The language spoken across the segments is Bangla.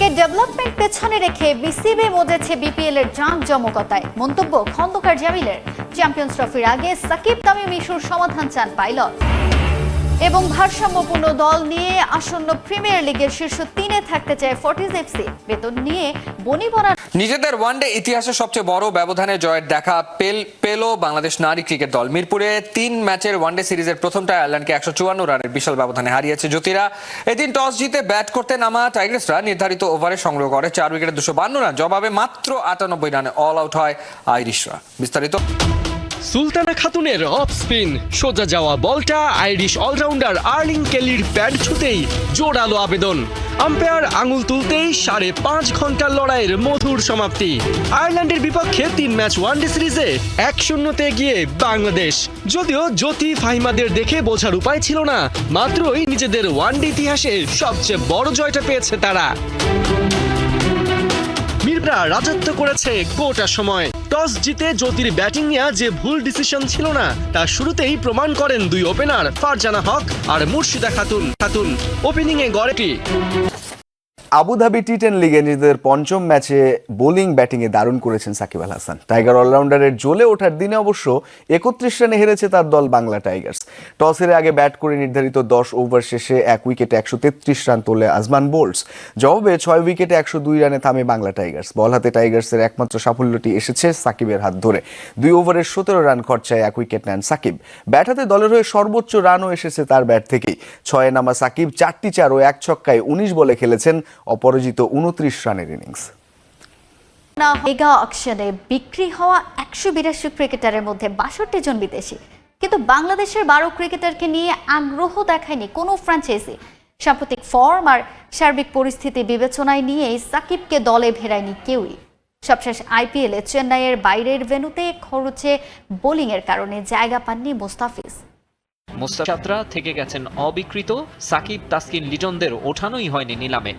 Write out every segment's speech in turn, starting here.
ডেভেলপমেন্ট পেছনে রেখে বিসিবি মজেছে বিপিএল এর জাঁক জমকতায় মন্তব্য খন্দকার জামিলের। চ্যাম্পিয়ন্স ট্রফির আগে সাকিব তামিম ইস্যুর সমাধান চান পাইলট। এবং ভারসাম্যপূর্ণ দল নিয়ে আসন্ন প্রিমিয়ার লিগের শীর্ষ তিনে থাকতে চায় ফর্টিজ এফসি। বেতন নিয়ে বনিবনা নিজেদের ওয়ানডে ইতিহাসে সবচেয়ে বড় ব্যবধানে জয়ের দেখা পেল পেল বাংলাদেশ নারী ক্রিকেট দল। মিরপুরে তিন ম্যাচের ওয়ানডে সিরিজের প্রথমটা আয়ারল্যান্ডকে একশো চুয়ান্ন রানের বিশাল ব্যবধানে হারিয়েছে জ্যোতিরা। এদিন টস জিতে ব্যাট করতে নামা টাইগার্সরা নির্ধারিত ওভারে সংগ্রহ করে। চার উইকেটে দুশো বান্ন রান, জবাবে মাত্র আটানব্বই রানে অল আউট হয় আইরিশরা। বিস্তারিত সুলতানা খাতুনের অফ স্পিন, সোজা যাওয়া বলটা, আইরিশ অলরাউন্ডার আর্লিং কেলির প্যাড ছুতেই জোরালো আবেদন। আম্পায়ার আঙুল তুলতেই সাড়ে পাঁচ ঘণ্টার লড়াইয়ের মধুর সমাপ্তি। আয়ারল্যান্ডের বিপক্ষে তিন ম্যাচ ওয়ানডে সিরিজে এক শূন্যতে এগিয়ে বাংলাদেশ। যদিও জ্যোতি ফাহিমাদের দেখে বোঝার উপায় ছিল না, মাত্রই নিজেদের ওয়ানডে ইতিহাসে সবচেয়ে বড় জয়টা পেয়েছে তারা। মিররা রাজত্ব করেছে গোটা সময়। টস জিতে জ্যোতির ব্যাটিং নেওয়া যে ভুল ডিসিশন ছিল না, তা শুরুতেই প্রমাণ করেন দুই ওপেনার ফারজানা হক আর মুর্শিদা খাতুন। খাতুন ওপেনিং এ গড়েটি আবুধাবি টি টেন লিগে নিজেদের পঞ্চম ম্যাচে বোলিং ব্যাটিংয়ে দারুণ করেছেন সাকিব আল হাসান। টাইগার অলরাউন্ডারের জ্বলে ওঠার দিনে অবশ্য একত্রিশ রানে হেরেছে তার দল বাংলা টাইগার্স। টস হেরে আগে ব্যাট করে নির্ধারিত দশ ওভার শেষে এক উইকেটে একশো তেত্রিশ রান তোলে আজমান বোল্টস। জবাবে ছয় উইকেটে একশো দুই রানে থামে বাংলা টাইগার্স। বল হাতে টাইগার্সের একমাত্র সাফল্যটি এসেছে সাকিবের হাত ধরে। দুই ওভারের সতেরো রান খরচায় এক উইকেট নেন সাকিব। ব্যাট হাতে দলের হয়ে সর্বোচ্চ রানও এসেছে তার ব্যাট থেকেই। ছয়ে নামা সাকিব চারটি চার ও এক ছক্কায় উনিশ বলে খেলেছেন অপরাজিত উনত্রিশ রানের ইনিংস। মেগা অকশনে বিক্রি হওয়া একশো বিরাশি ক্রিকেটারের মধ্যে বাষট্টি জন বিদেশি। কিন্তু বাংলাদেশের বারো ক্রিকেটারকে নিয়ে আগ্রহ দেখায়নি কোনো ফ্র্যাঞ্চাইজি সাম্প্রতিক ফর্ম আর সার্বিক পরিস্থিতি বিবেচনায় নিয়েই সাকিবকে দলে ভেড়ায়নি কেউই। সবশেষ আইপিএলে চেন্নাইয়ের বাইরের ভেন্যুতে খরচে বোলিংয়ের কারণে জায়গা পাননি মোস্তাফিজ। মোস্তাফিজরা থেকে গেছেন অবিকৃত। সাকিব, তাসকিন লিটনদের ওঠানোই হয়নি নিলামে।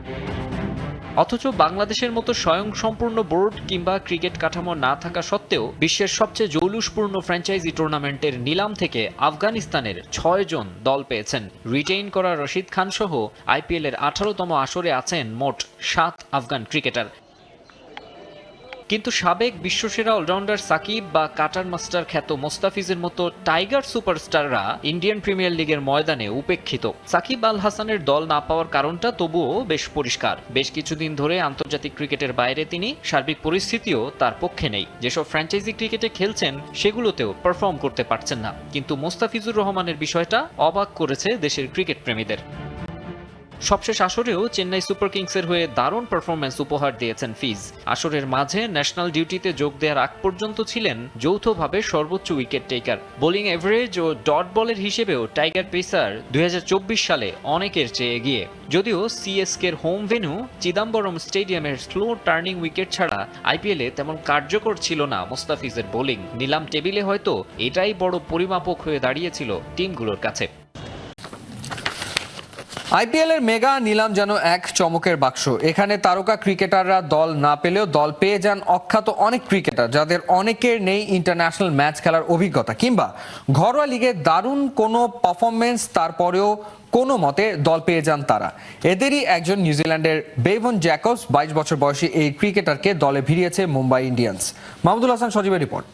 অথচ বাংলাদেশের মতো স্বয়ংসম্পূর্ণ বোর্ড কিংবা ক্রিকেট কাঠামো না থাকা সত্ত্বেও বিশ্বের সবচেয়ে জৌলুসপূর্ণ ফ্র্যাঞ্চাইজি টুর্নামেন্টের নিলাম থেকে আফগানিস্তানের ছয় জন দল পেয়েছেন। রিটেইন করা রশিদ খান সহ আইপিএলের আঠারোতম আসরে আছেন মোট সাত আফগান ক্রিকেটার। কিন্তু সাবেক বিশ্বসেরা অলরাউন্ডার সাকিব বা কাটার মাস্টার খ্যাত মোস্তাফিজের মতো টাইগার সুপারস্টাররা ইন্ডিয়ান প্রিমিয়ার লিগের ময়দানে উপেক্ষিত। সাকিব আল হাসানের দল না পাওয়ার কারণটা তবুও বেশ পরিষ্কার। বেশ কিছুদিন ধরে আন্তর্জাতিক ক্রিকেটের বাইরে তিনি সার্বিক পরিস্থিতিও তার পক্ষে নেই। যেসব ফ্র্যাঞ্চাইজি ক্রিকেটে খেলছেন, সেগুলোতেও পারফর্ম করতে পারছেন না। কিন্তু মোস্তাফিজুর রহমানের বিষয়টা অবাক করেছে দেশের ক্রিকেট প্রেমীদের। সবশেষ আসরেও চেন্নাই সুপার কিংসের হয়ে দারুণ পারফরম্যান্স উপহার দিয়েছেন ফিজ। আসরের মাঝে ন্যাশনাল ডিউটিতে যোগ দেওয়ার আগ পর্যন্ত ছিলেন যৌথভাবে সর্বোচ্চ উইকেট টেকার বোলিং এভারেজ ও ডট বলের হিসেবেও টাইগার পেসার দুই হাজার চব্বিশ সালে অনেকের চেয়ে এগিয়ে। যদিও সিএসকের হোম ভেন্যু চিদাম্বরম স্টেডিয়ামের স্লো টার্নিং উইকেট ছাড়া আইপিএলে তেমন কার্যকর ছিল না মোস্তাফিজের বোলিং নিলাম টেবিলে হয়তো এটাই বড় পরিমাপক হয়ে দাঁড়িয়েছিল টিমগুলোর কাছে। আইপিএল এর মেগা নিলাম যেন এক চমকের বাক্স। এখানে তারকা ক্রিকেটাররা দল না পেলেও দল পেয়ে যান অখ্যাত অনেক ক্রিকেটার যাদের অনেকের নেই ইন্টারন্যাশনাল ম্যাচ খেলার অভিজ্ঞতা। কিংবা ঘরোয়া লিগে দারুণ কোনো পারফরমেন্স তারপরেও কোনো মতে দল পেয়ে যান তারা। এদেরই একজন নিউজিল্যান্ডের বেভন জ্যাকবস, বাইশ বছর বয়সী এই ক্রিকেটারকে দলে ভিড়িয়েছে মুম্বাই ইন্ডিয়ান্স। মাহমুদুল হাসান সজীবের রিপোর্ট।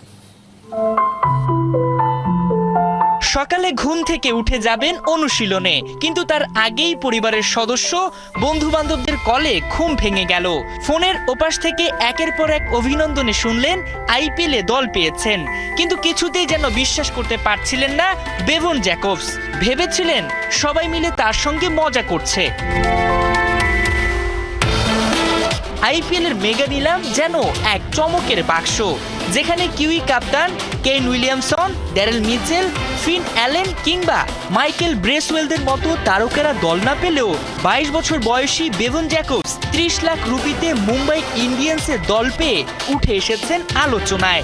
সকালে ঘুম থেকে উঠে যাবেন অনুশীলনে। কিন্তু তার আগেই পরিবারের সদস্য বন্ধু বান্ধবদের কলে ঘুম ভেঙে গেল। ফোনের ওপাশ থেকে একের পর এক অভিনন্দনে শুনলেন, আইপিএলে দল পেয়েছেন। কিন্তু কিছুতেই যেন বিশ্বাস করতে পারছিলেন না বেবন জ্যাকবস। ভেবেছিলেন, সবাই মিলে তার সঙ্গে মজা করছে। আইপিএল এর মেগা নিলাম যেন এক চমকের বাক্স। যেখানে কিউই কাপ্তান Kane Williamson, Daryl Mitchell, Finn Allen কিংবা মাইকেল ব্রেসওয়েলদের মতো তারকেরা দল না পেলেও বাইশ বছর বয়সী বেভন জ্যাকবস ত্রিশ লাখ রুপিতে মুম্বাই ইন্ডিয়ান্সের দল পেয়ে উঠে এসেছেন আলোচনায়।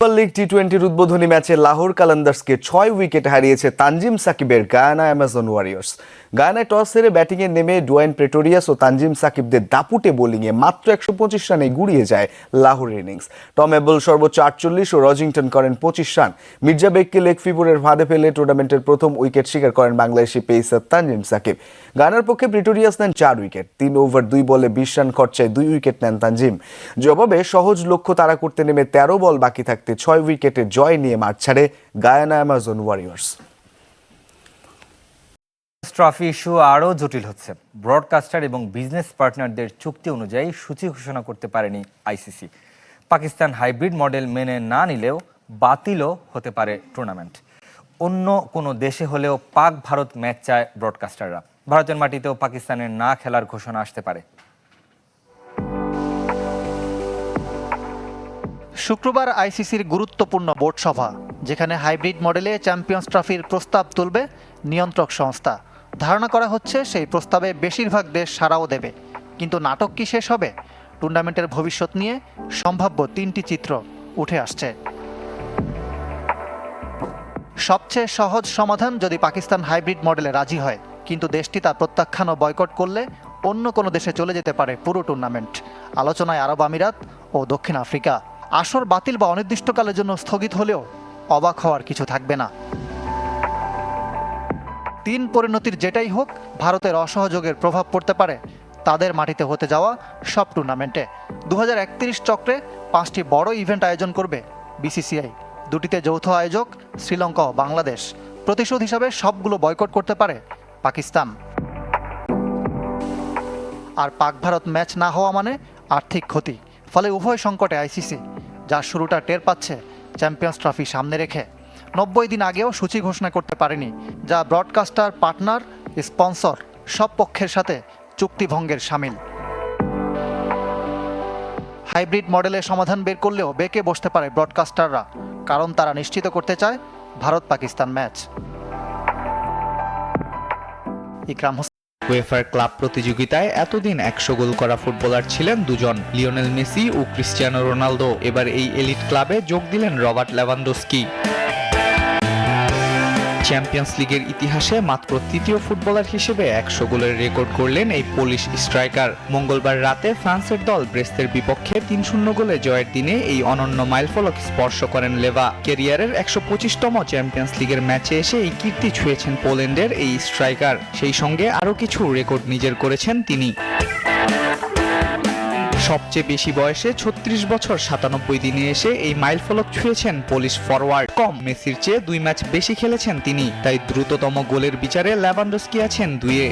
সুপার লিগ টি টোয়েন্টির উদ্বোধনী ম্যাচে লাহোর কালান্দার্সকে ছয় উইকেট হারিয়েছে তানজিম সাকিবের গায়ানা অ্যামাজন ওয়ারিয়র্স। গায়ানায় টস হেরে ব্যাটিংয়ে নেমে ডোয়েন প্রেটোরিয়াস ও তানজিম সাকিবদের দাপুটে বোলিংয়ে মাত্র একশো পঁচিশ রানে গুড়িয়ে যায় লাহোরের ইনিংস। টম এবল সর্বোচ্চ আটচল্লিশ ও রজিংটন করেন পঁচিশ রান। মির্জা বেগকে লেগ ফিবুরের ফাঁদে ফেলে টুর্নামেন্টের প্রথম উইকেট শিকার করেন বাংলাদেশি পেসার তানজিম সাকিব। গানার পক্ষে প্রিটোরিয়াস নেন চার উইকেট। তিন ওভার, দুই বলে বিশ রান খরচায় দুই উইকেট নেন তানজিম। জবাবে সহজ লক্ষ্য তাড়া করতে নেমে তেরো বল বাকি থাকতে ছয় উইকেটে জয় নিয়ে মাঠ ছাড়ে Guyana Amazon Warriors. Trophy issue আরও জটিল হচ্ছে। ব্রডকাস্টার এবং বিজনেস পার্টনারদের চুক্তি অনুযায়ী সূচি ঘোষণা করতে পারেনি আইসিসি। পাকিস্তান হাইব্রিড মডেল মেনে না নিলেও বাতিলও হতে পারে টুর্নামেন্ট অন্য কোনো দেশে হলেও পাক ভারত ম্যাচ চায় ব্রডকাস্টাররা ভারতের মাটিতেও পাকিস্তানের না খেলার ঘোষণা আসতে পারে। শুক্রবার আইসিসির গুরুত্বপূর্ণ বোর্ড সভা, যেখানে হাইব্রিড মডেলে চ্যাম্পিয়ন্স ট্রফির প্রস্তাব তুলবে নিয়ন্ত্রক সংস্থা। ধারণা করা হচ্ছে সেই প্রস্তাবে বেশিরভাগ দেশ সাড়াও দেবে। কিন্তু নাটক কি শেষ হবে? টুর্নামেন্টের ভবিষ্যৎ নিয়ে সম্ভাব্য তিনটি চিত্র উঠে আসছে। সবচেয়ে সহজ সমাধান যদি পাকিস্তান হাইব্রিড মডেলে রাজি হয়, কিন্তু দেশটি তার প্রত্যাখ্যান ও বয়কট করলে অন্য কোনো দেশে চলে যেতে পারে পুরো টুর্নামেন্ট। আলোচনায় আরব আমিরাত ও দক্ষিণ আফ্রিকা। আসর বাতিল বা অনির্দিষ্টকালের জন্য স্থগিত হলেও অবাক হওয়ার কিছু থাকবে না। তিন পরিণতির যেটাই হোক, ভারতের অসহযোগের প্রভাব পড়তে পারে তাদের মাটিতে হতে যাওয়া সব টুর্নামেন্টে। দু হাজার একত্রিশ চক্রে পাঁচটি বড় ইভেন্ট আয়োজন করবে বিসিসিআই। দুটিতে যৌথ আয়োজক শ্রীলঙ্কা ও বাংলাদেশ। প্রতিশোধ হিসাবে সবগুলো বয়কট করতে পারে পাকিস্তান। আর পাক ভারত ম্যাচ না হওয়া মানে আর্থিক ক্ষতি। ফলে উভয় সংকটে আইসিসি যার শুরুটা টের পাচ্ছে চ্যাম্পিয়ন্স ট্রফি সামনে রেখে। নব্বই দিন আগেও সূচি ঘোষণা করতে পারেনি, যা ব্রডকাস্টার, পার্টনার, স্পন্সর সব পক্ষের সাথে চুক্তিভঙ্গের সামিল। হাইব্রিড মডেলের সমাধান বের করলেও বেঁকে বসতে পারে ব্রডকাস্টাররা, কারণ তারা নিশ্চিত করতে চায় ভারত পাকিস্তান ম্যাচ। ইকরাম ওয়েফার ক্লাব প্রতিযোগিতায় এতদিন একশো গোল করা ফুটবলার ছিলেন দুজন, লিওনেল মেসি ও ক্রিস্টিয়ানো রোনালদো। এবার এই এলিট ক্লাবে যোগ দিলেন রবার্ট লেভানডোস্কি। চ্যাম্পিয়ন্স লিগের ইতিহাসে মাত্র তৃতীয় ফুটবলার হিসেবে একশো গোলের রেকর্ড করলেন এই পোলিশ স্ট্রাইকার মঙ্গলবার রাতে ফ্রান্সের দল ব্রেস্তের বিপক্ষে তিন শূন্য গোলে জয়ের দিনে এই অনন্য মাইলফলক স্পর্শ করেন লেভা। ক্যারিয়ারের একশো পঁচিশতম চ্যাম্পিয়ন্স লিগের ম্যাচে এসে এই কীর্তি ছুঁয়েছেন পোল্যান্ডের এই স্ট্রাইকার সেই সঙ্গে আরও কিছু রেকর্ড নিজের করেছেন তিনি। সবচেয়ে বেশি বয়সে ছত্রিশ বছর সাতানব্বই দিনে এসে এই মাইলফলক ছুঁয়েছেন পোলিশ ফরওয়ার্ড। কম মেসির চেয়ে দুই ম্যাচ বেশি খেলেছেন তিনি, তাই দ্রুততম গোলের বিচারে ল্যাভান্ডোস্কি আছেন দুইয়ে।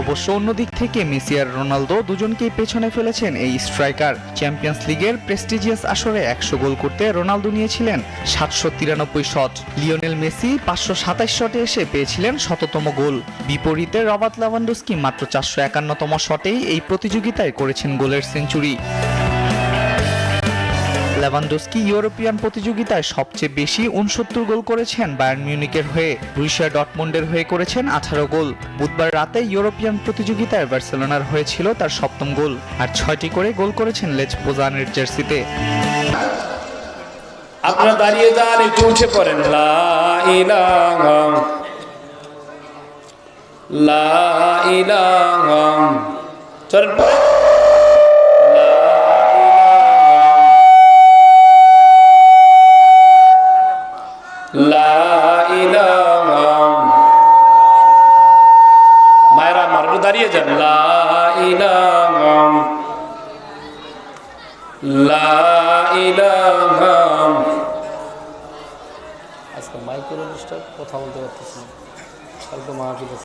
অবশ্য অন্যদিক থেকে মেসি আর রোনালদো দুজনকেই পেছনে ফেলেছেন এই স্ট্রাইকার। চ্যাম্পিয়ন্স লিগের প্রেস্টিজিয়াস আসরে একশো গোল করতে রোনালদো নিয়েছিলেন সাতশো তিরানব্বই শট। লিওনেল মেসি পাঁচশো সাতাশ শটে এসে পেয়েছিলেন শততম গোল। বিপরীতে রবার্ট লাভান্ডোস্কি মাত্র চারশো একান্নতম শটেই এই প্রতিযোগিতায় করেছেন গোলের সেঞ্চুরি। লেভানডোস্কি ইউরোপিয়ান প্রতিযোগিতায় সবচেয়ে বেশি উনসত্তর গোল করেছেন বায়ার্ন মিউনিকের হয়ে। রুশিয়া ডটমন্ডের হয়ে করেছেন আঠারো গোল। বুধবার রাতে ইউরোপিয়ান প্রতিযোগিতায় বার্সেলোনার হয়েছিল তার সপ্তম গোল, আর ছয়টি করে গোল করেছেন লেজ পোজানের জার্সিতে। আপনারা দাঁড়িয়ে যান, একটু উঠে পড়েন। লা ইলাহা লা ইলাহা। চলেন। যান লা লা আজকে মাইক্রো কথা বলতে পারতেছি কালকে।